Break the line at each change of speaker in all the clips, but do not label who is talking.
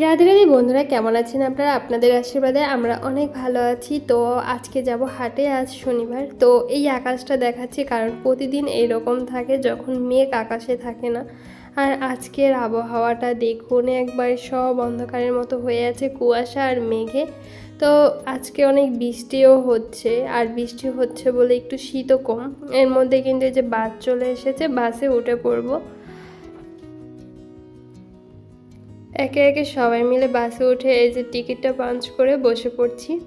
রাধে রাধে বন্ধুরা, কেমন আছেন আপনারা? আপনাদের আশীর্বাদে আমরা অনেক ভালো আছি। তো আজকে যাব হাটে, আজ শনিবার। তো এই আকাশটা দেখাচ্ছি কারণ প্রতিদিন এইরকম থাকে যখন মেঘ আকাশে থাকে না। আর আজকের আবহাওয়াটা দেখুন, একবার সব অন্ধকারের মতো হয়ে আছে কুয়াশা আর মেঘে। তো আজকে অনেক বৃষ্টিও হচ্ছে, আর বৃষ্টি হচ্ছে বলে একটু শীতও কম। এর মধ্যে কিন্তু এই যে বাস চলে এসেছে, বাসে উঠে পড়ব। একে একে সবাই মিলে বাসে উঠে এই যে টিকিটটা পাঞ্চ করে বসে পড়ছি।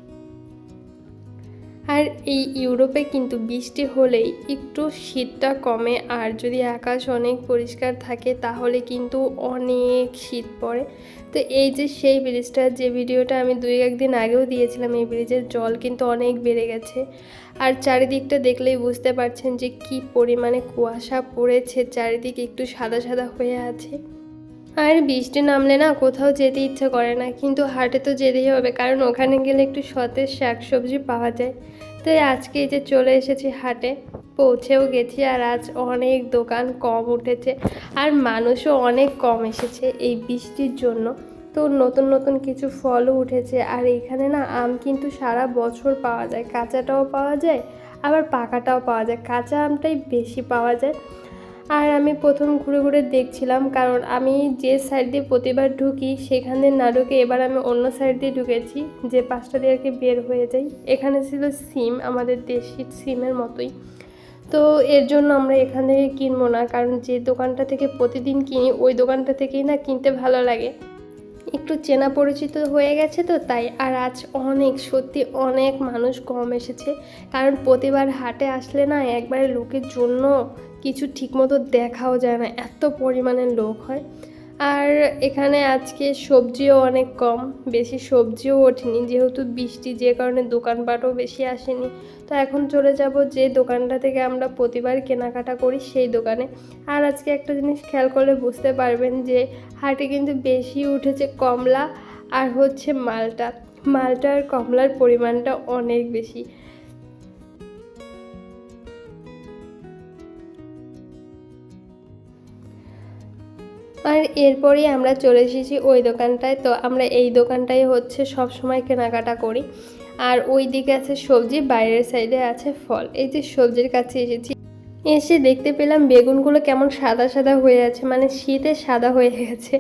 আর এই ইউরোপে কিন্তু বৃষ্টি হলেই একটু শীতটা কমে, আর যদি আকাশ অনেক পরিষ্কার থাকে তাহলে কিন্তু অনেক শীত পড়ে। তো এই যে সেই ব্রিজটা, যে ভিডিওটা আমি দুই একদিন আগেও দিয়েছিলাম, এই ব্রিজের জল কিন্তু অনেক বেড়ে গেছে। আর চারিদিকটা দেখলেই বুঝতে পারছেন যে কি পরিমাণে কুয়াশা পড়েছে, চারিদিক একটু সাদা সাদা হয়ে আছে। আর বৃষ্টি নামলে না কোথাও যেতে ইচ্ছে করে না, কিন্তু হাটে তো যেতেই হবে, কারণ ওখানে গেলে একটু সতেজ শাকসবজি পাওয়া যায়। তো আজকে এই যে চলে এসেছি হাটে, পৌঁছেও গেছি আর আজ অনেক দোকান কম উঠেছে আর মানুষও অনেক কম এসেছে এই বৃষ্টির জন্য। তো নতুন নতুন কিছু ফলও উঠেছে আর এখানে না আম কিন্তু সারা বছর পাওয়া যায়, কাঁচাটাও পাওয়া যায়, আবার পাকাটাও পাওয়া যায়। কাঁচা আমটাই বেশি পাওয়া যায়। আর আমি প্রথম ঘুরে ঘুরে দেখছিলাম, কারণ আমি যে সাইড দিয়ে প্রতিবার ঢুকি, সেখানে না ঢুকে এবার আমি অন্য সাইড দিয়ে ঢুকেছি, যে পাঁচটা দিয়ে আর কি বের হয়ে যাই। এখানে ছিল সিম, আমাদের দেশি সিমের মতোই। তো এর জন্য আমরা এখান থেকে কিনবো না, কারণ যে দোকানটা থেকে প্রতিদিন কিনি, ওই দোকানটা থেকেই না কিনতে ভালো লাগে। একটু চেনা পরিচিত হয়ে গেছে তো তাই, আর আজ অনেক, সত্যি অনেক মানুষ কম এসেছে। কারণ প্রতিবার হাটে আসলে না একবারে লোকের জন্য কিছু ঠিকমতো দেখাও যায় না, এত পরিমাণে লোক হয়। আর এখানে আজকে সবজিও অনেক কম, বেশি সবজিও ওঠেনি, যেহেতু বৃষ্টি, যে কারণে দোকানপাটও বেশি আসেনি। তো এখন চলে যাব যে দোকানটা থেকে আমরা প্রতিবার কেনাকাটা করি সেই দোকানে। আর আজকে একটা জিনিস খেয়াল করলে বুঝতে পারবেন যে হাটে কিন্তু বেশি উঠেছে কমলা আর হচ্ছে মালটা। মালটা আর কমলার পরিমাণটা অনেক বেশি। আর এরপরেই আমরা চলে এসেছি ওই দোকানটায়। তো আমরা এই দোকানটাই হচ্ছে সব সময় কেনাকাটা করি। আর ওই দিকে আছে সবজি, বাইরের সাইডে আছে ফল। এই যে সবজির কাছে এসেছি। এসে দেখতে পেলাম বেগুনগুলো কেমন সাদা সাদা হয়ে আছে মানে শীতে সাদা হয়ে গেছে।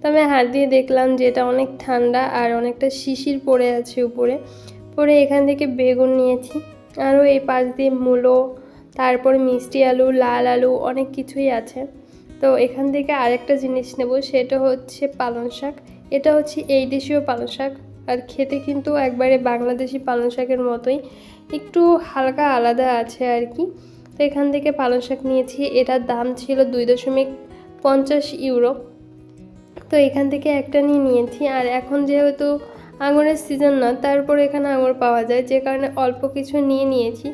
তো আমি হাত দিয়ে দেখলাম যে এটা অনেক ঠান্ডা আর অনেকটা শিশির পড়ে আছে উপরে। পরে এখান থেকে বেগুন নিয়েছি। আরও এই পাশ দিয়ে মূলো, তারপর মিষ্টি আলু, লাল আলু অনেক কিছুই আছে। তো এখান থেকে আরেকটা জিনিস নেব, সেটা হচ্ছে পালং শাক। এটা হচ্ছে এই দেশীয় পালং শাক, আর খেতে কিন্তু একবারে বাংলাদেশি পালং শাকের মতোই, একটু হালকা আলাদা আছে আর কি। তো এখান থেকে পালং শাক নিয়েছি, এটার দাম ছিল দুই দশমিক পঞ্চাশ ইউরো। তো এখান থেকে একটা নিয়ে নিয়েছি, আর এখন যেহেতু আঙুরের সিজন না, তারপর এখানে আঙুর পাওয়া যায়, যে কারণে অল্প কিছু নিয়ে নিয়েছি।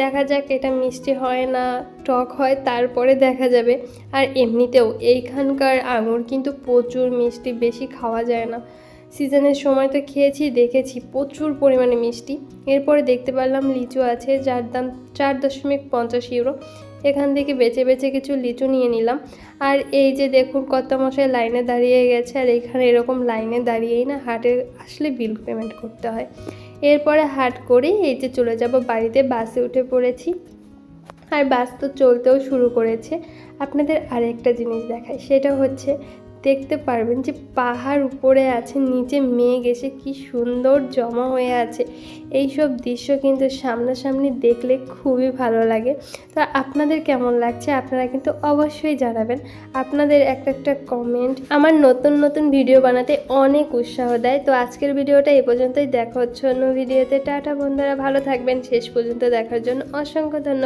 দেখা যাক, এটা মিষ্টি হয় না, টক হয়, তারপরে দেখা যাবে। আর এমনিতেও এইখানকার আঙুর কিন্তু প্রচুর মিষ্টি, বেশি খাওয়া যায় না। সিজনের সময় তো খেয়েছি, দেখেছি প্রচুর পরিমাণে মিষ্টি। এরপরে দেখতে পারলাম লিচু আছে, যার দাম চার দশমিক পঞ্চাশ ইউরো। এখান থেকে বেছে বেছে কিছু লিচু নিয়ে নিলাম। আর এই যে দেখুন কত মশাই লাইনে দাঁড়িয়ে গেছে, আর এখানে এরকম লাইনে দাঁড়িয়েই না হাটে আসলে বিল পেমেন্ট করতে হয়। এরপরে হাট করে এই যে চলে যাব বাড়িতে, বাসে উঠে পড়েছি। আর বাস তো চলতেও শুরু করেছে। আপনাদের আরেকটা জিনিস দেখায় সেটা হচ্ছে দেখতে পারবেন যে পাহাড় উপরে আছে, নিচে মেঘ এসে কি সুন্দর জমা হয়ে আছে। এই সব দৃশ্য কিন্তু সামনাসামনি দেখলে খুবই ভালো লাগে। তো আপনাদের কেমন লাগছে? আপনারা কিন্তু অবশ্যই জানাবেন। আপনাদের একটা একটা কমেন্ট আমার নতুন নতুন ভিডিও বানাতে অনেক উৎসাহ দেয়। তো আজকের ভিডিওটা এই পর্যন্তই। দেখা হচ্ছে অন্য ভিডিওতে টাটা বন্ধুরা, ভালো থাকবেন। শেষ পর্যন্ত দেখার জন্য অসংখ্য ধন্যবাদ।